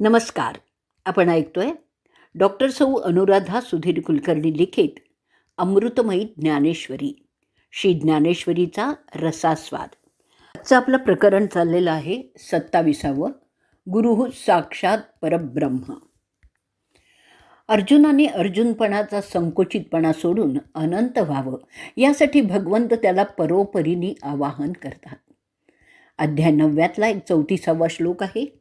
नमस्कार. आपण ऐकतोय डॉक्टर सौ अनुराधा सुधीर कुलकर्णी लिखित अमृतमयी ज्ञानेश्वरी. श्री ज्ञानेश्वरीचा रसास्वाद. आजचं आपलं प्रकरण चाललेलं आहे सत्ताविसावं गुरु साक्षात परब्रह्म. अर्जुनाने अर्जुनपणाचा संकुचितपणा सोडून अनंत व्हावं यासाठी भगवंत त्याला परोपरीने आवाहन करतात. अध्याय नवव्यातला एक चौतीसावा श्लोक आहे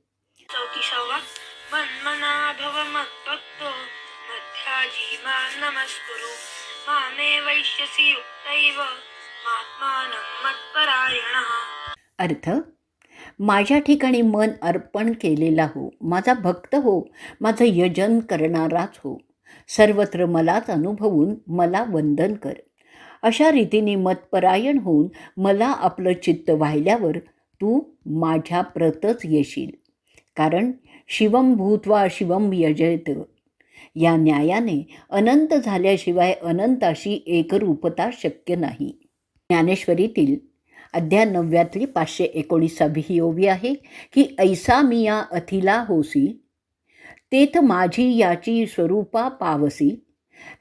युक्तैव मत्परायणः अर्थ माझ्या ठिकाणी मन अर्पण केलेला हो माझा भक्त हो माझं यजन करणाराच हो. सर्वत्र मलाच अनुभवून मला वंदन कर. अशा रीतीने मतपरायण होऊन मला आपलं चित्त वाहिल्यावर तू माझ्या प्रतच येशील. कारण शिवम भूत्वा शिवम यजयत या न्यायाने अनंत झाल्याशिवाय अनंताशी एकरूपता शक्य नाही. ज्ञानेश्वरीतील अध्याय नवव्यातली पाचशे एकोणीसावी ही ओवी आहे की ऐसा मिया अथिला होसी तेथ माझी याची स्वरूपा पावसी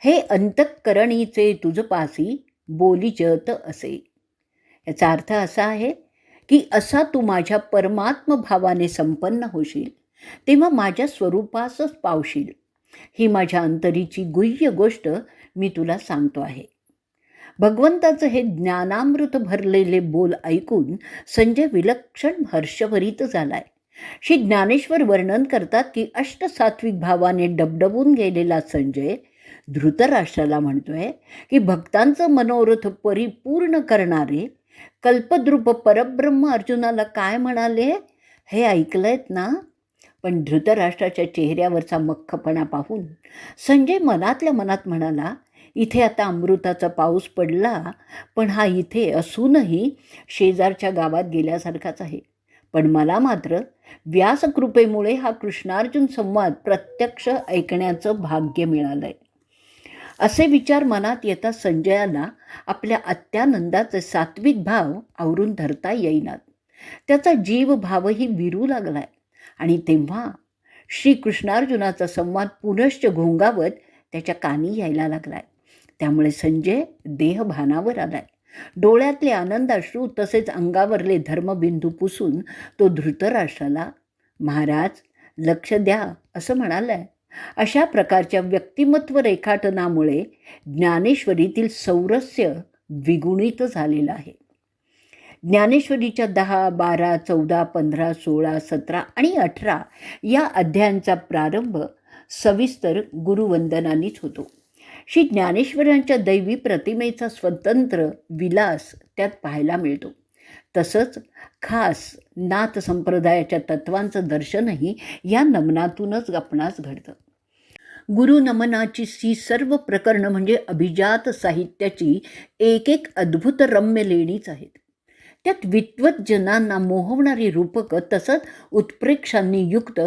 हे अंतःकरणीचे तुझपासी बोली जत असे. याचा अर्थ असा आहे की असा तू माझ्या परमात्म भावाने संपन्न होशील तेव्हा माझ्या स्वरूपासच पावशील. ही माझ्या अंतरीची गुह्य गोष्ट मी तुला सांगतो आहे. भगवंताचं हे ज्ञानामृत भरलेले बोल ऐकून संजय विलक्षण हर्षभरीत झालाय. श्री ज्ञानेश्वर वर्णन करतात की अष्टसात्विक भावाने डबडबून गेलेला संजय धृतराष्ट्राला म्हणतोय की भक्तांचं मनोरथ परिपूर्ण करणारे कल्पद्रुप परब्रह्म अर्जुनाला काय म्हणाले? हे ऐकलंयत ना? पण धृतराष्ट्राच्या चेहऱ्यावरचा मख्खपणा पाहून संजय मनातल्या मनात म्हणाला इथे आता अमृताचा पाऊस पडला पण हा इथे असूनही शेजारच्या गावात गेल्यासारखाच आहे. पण मला मात्र व्यासकृपेमुळे हा कृष्णार्जुन संवाद प्रत्यक्ष ऐकण्याचं भाग्य मिळालं आहे असे विचार मनात येता संजयाला आपल्या अत्यानंदाचे सात्विक भाव आवरून धरता येईनात. त्याचा जीव भावही विरू लागलाय. आणि तेव्हा श्रीकृष्णार्जुनाचा संवाद पुनश्च घोंगावत त्याच्या कानी यायला लागलाय. त्यामुळे संजय देहभानावर आलाय. डोळ्यातले आनंदाश्रू तसेच अंगावरले धर्मबिंदू पुसून तो धृतराष्ट्राला महाराज लक्ष द्या असं म्हणालाय. अशा प्रकारच्या व्यक्तिमत्व रेखाटनामुळे ज्ञानेश्वरीतील सौरस्य द्विगुणित झालेलं आहे. ज्ञानेश्वरीच्या दहा बारा चौदा पंधरा सोळा सतरा आणि अठरा या अध्यायांचा प्रारंभ सविस्तर गुरुवंदनानीच होतो. श्री ज्ञानेश्वरांच्या दैवी प्रतिमेचा स्वतंत्र विलास त्यात पाहायला मिळतो. तसंच खास नाथ संप्रदायाच्या तत्वांचं दर्शनही या नमनातूनच आपणास घडतं. गुरुनमनाची ही सर्व प्रकरणं म्हणजे अभिजात साहित्याची एक एक अद्भुत रम्य लेणीच आहेत. त्यात विद्वत जनांना मोहवणारी रूपकं तसंच उत्प्रेक्षांनी युक्त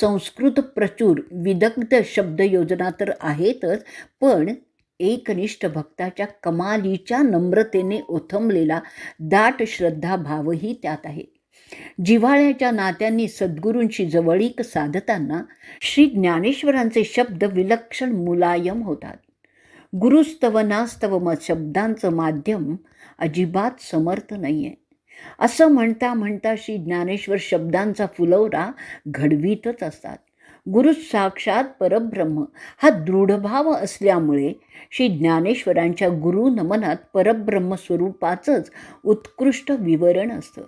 संस्कृत प्रचूर विदग्ध शब्दयोजना तर आहेतच पण एकनिष्ठ भक्ताच्या कमालीच्या नम्रतेने ओथंबलेला दाट श्रद्धाभावही त्यात आहे. जिव्हाळ्याच्या नात्यांनी सद्गुरूंशी जवळीक साधताना श्री ज्ञानेश्वरांचे शब्द विलक्षण मुलायम होतात. गुरुस्तवनास्तव म शब्दांचं माध्यम अजिबात समर्थ नाही आहे असं म्हणता म्हणता श्री ज्ञानेश्वर शब्दांचा फुलवरा घडवीतच असतात. गुरु साक्षात परब्रह्म हा दृढभाव असल्यामुळे श्री ज्ञानेश्वरांच्या गुरु नमनात परब्रह्म स्वरूपाचंच उत्कृष्ट विवरण असतं.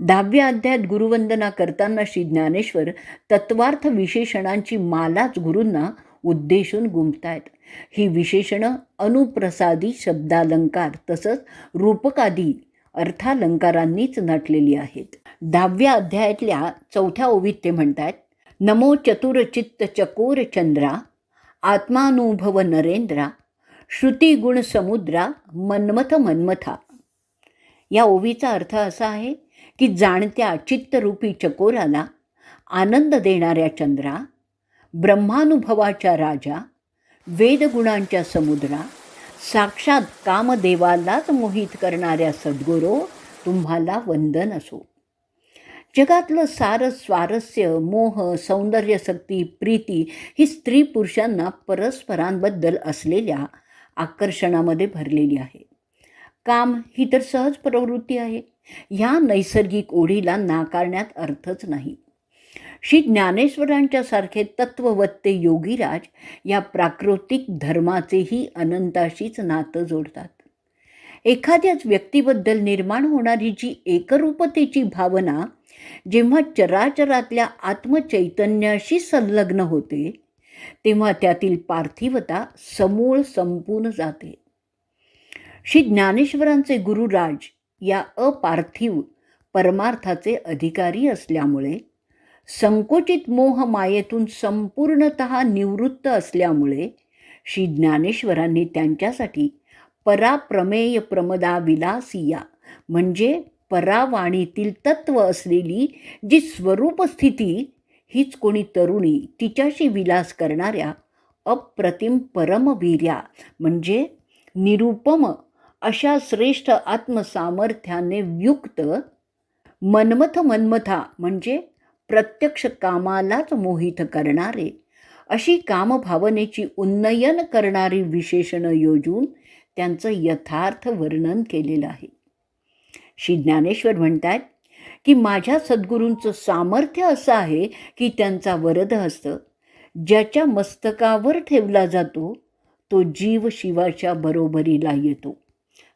दहाव्या अध्यायात गुरुवंदना करताना श्री ज्ञानेश्वर तत्वार्थ विशेषणांची मालाच गुरूंना उद्देशून गुंफतायत. ही विशेषणं अनुप्रसादी शब्दालंकार तसंच रूपकादी अर्थालंकारांनीच नटलेली आहेत. दहाव्या अध्यायातल्या चौथ्या ओवीत ते म्हणतात नमो चतुरचित्त चकोर चंद्रा आत्मानुभव नरेंद्रा श्रुतिगुण समुद्रा मन्मथ मन्मथा. या ओवीचा अर्थ असा आहे की जाणत्या चित्तरूपी चकोराला आनंद देणाऱ्या चंद्रा ब्रह्मानुभवाच्या राजा वेदगुणांच्या समुद्रा साक्षात कामदेवालाच मोहित करणाऱ्या सद्गुरो तुम्हाला वंदन असो. जगातलं सारं स्वारस्य मोह सौंदर्यशक्ती प्रीती ही स्त्री पुरुषांना परस्परांबद्दल असलेल्या आकर्षणामध्ये भरलेली आहे. काम ही तर सहज प्रवृत्ती आहे. ह्या नैसर्गिक ओढीला नाकारण्यात अर्थच नाही. श्री ज्ञानेश्वरांच्या सारखे तत्ववत्ते योगीराज या प्राकृतिक धर्माचेही अनंताशीच नातं जोडतात. एखाद्याच व्यक्तीबद्दल निर्माण होणारी जी एकरूपतेची भावना जेव्हा चराचरातल्या आत्मचैतन्याशी संलग्न होते तेव्हा त्यातील पार्थिवता समूळ संपून जाते. श्री ज्ञानेश्वरांचे गुरुराज या अपार्थिव परमार्थाचे अधिकारी असल्यामुळे संकोचित मोह मायेतून संपूर्णत निवृत्त असल्यामुळे श्री ज्ञानेश्वरांनी त्यांच्यासाठी पराप्रमेय प्रमदा विलासिया म्हणजे परावाणीतील तत्व असलेली जी स्वरूप स्थिती हीच कोणी तरुणी तिच्याशी विलास करणाऱ्या अप्रतिम परमवीर्या म्हणजे निरुपम अशा श्रेष्ठ आत्मसामर्थ्याने युक्त मनमथ मन्मथा म्हणजे प्रत्यक्ष कामालाच मोहित करणारे. अशी कामभावनेची उन्नयन करणारी विशेषणं योजून त्यांचं यथार्थ वर्णन केलेलं आहे. श्री ज्ञानेश्वर म्हणतात की माझ्या सद्गुरूंचं सामर्थ्य असं आहे की त्यांचा वरद हस्त ज्याच्या मस्तकावर ठेवला जातो तो जीव शिवाच्या बरोबरीला येतो.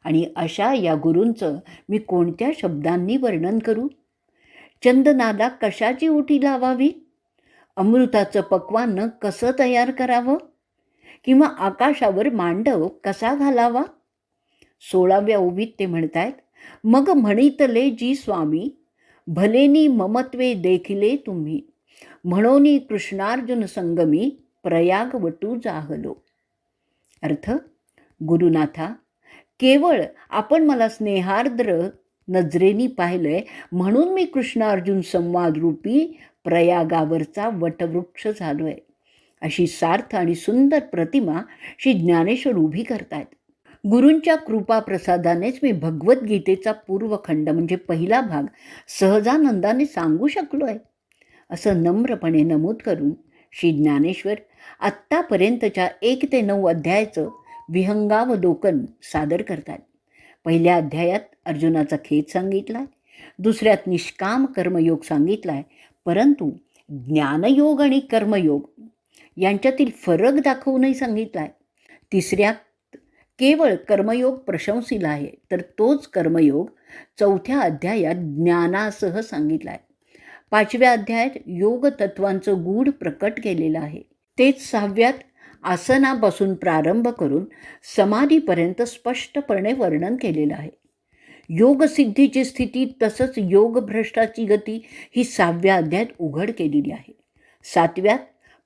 आणि अशा या गुरूंचं मी कोणत्या शब्दांनी वर्णन करू? चंदनाला कशाची उठी लावावी? अमृताचं पक्वान्न कसं तयार करावं? किंवा आकाशावर मांडव कसा घालावा? सोळाव्या ओवीत ते म्हणतायत मग म्हणितले जी स्वामी भलेनी ममत्वे देखिले तुम्ही म्हणोनी कृष्णार्जुन संगमी प्रयाग वटू जाहलो. अर्थ गुरुनाथा केवळ आपण मला स्नेहार्द्र नजरेनी पाहिलंय. म्हणून मी कृष्णार्जुन संवादरूपी प्रयागावरचा वटवृक्ष झालो आहे अशी सार्थ आणि सुंदर प्रतिमा श्री ज्ञानेश्वर उभी करतायत. गुरूंच्या कृपाप्रसादानेच मी भगवद्गीतेचा पूर्वखंड म्हणजे पहिला भाग सहजानंदाने सांगू शकलो आहे असं नम्रपणे नमूद करून श्री ज्ञानेश्वर आत्तापर्यंतच्या एक ते नऊ अध्यायाचं विहंगावलोकन सादर करतात पहिल्या अध्यायात अर्जुनाचा खेद सांगितला आहे दुसऱ्यात निष्काम कर्मयोग सांगितला आहे परंतु ज्ञानयोग आणि कर्मयोग यांच्यातील फरक दाखवूनही सांगितला आहे तिसऱ्यात केवळ कर्मयोग प्रशंसिला आहे तर तोच कर्मयोग चौथ्या अध्यायात ज्ञानासह सांगितला आहे पाचव्या अध्यायात योग तत्वांचं गूढ प्रकट केलेलं आहे. तेच सहाव्यात आसनापासून प्रारंभ करून समाधीपर्यंत स्पष्टपणे वर्णन केलेलं आहे. योगसिद्धीची स्थिती तसंच योगभ्रष्टाची गती ही सहाव्या अध्यायात उघड केलेली आहे. सातव्यात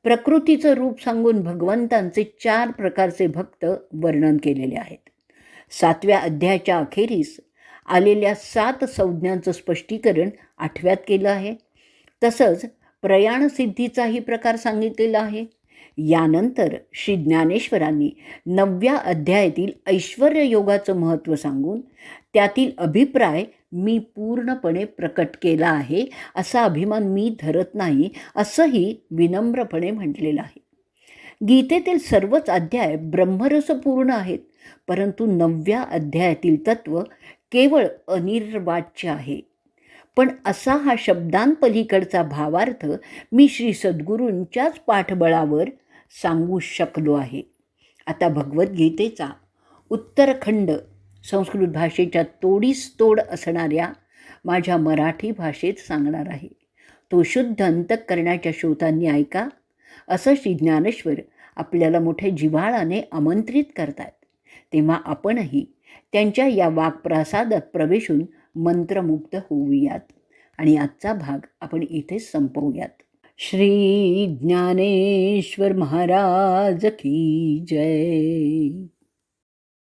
प्रकृतीचं रूप सांगून भगवंतांचे चार प्रकारचे भक्त वर्णन केलेले आहेत. सातव्या अध्यायाच्या अखेरीस आलेल्या सात संज्ञांचं स्पष्टीकरण आठव्यात केलं आहे. तसंच प्रयाणसिद्धीचाही प्रकार सांगितलेला आहे. यानंतर श्री ज्ञानेश्वरांनी नवव्या अध्यायातील ऐश्वर योगाचं महत्त्व सांगून त्यातील अभिप्राय मी पूर्णपणे प्रकट केला आहे असा अभिमान मी धरत नाही असंही विनम्रपणे म्हटलेलं आहे. गीतेतील सर्वच अध्याय ब्रह्मरसपूर्ण आहेत परंतु नवव्या अध्यायातील तत्व केवळ अनिर्वाच्य आहे. पण असा हा शब्दांपलीकडचा भावार्थ मी श्री सद्गुरूंच्याच पाठबळावर सांगू शकलो आहे. आता भगवद्गीतेचा उत्तरखंड संस्कृत भाषेच्या तोडीस तोड असणाऱ्या माझ्या मराठी भाषेत सांगणार आहे. तो शुद्ध अंतःकरणाच्या श्रोतांनी ऐका. असं श्री ज्ञानेश्वर आपल्याला मोठ्या जिव्हाळाने आमंत्रित करतात. तेव्हा आपणही त्यांच्या या वाक्प्रासादात प्रवेशून मंत्रमुग्ध होऊयात. आणि आजचा भाग आपण इथेच संपवूयात. श्री ज्ञानेश्वर महाराज की जय।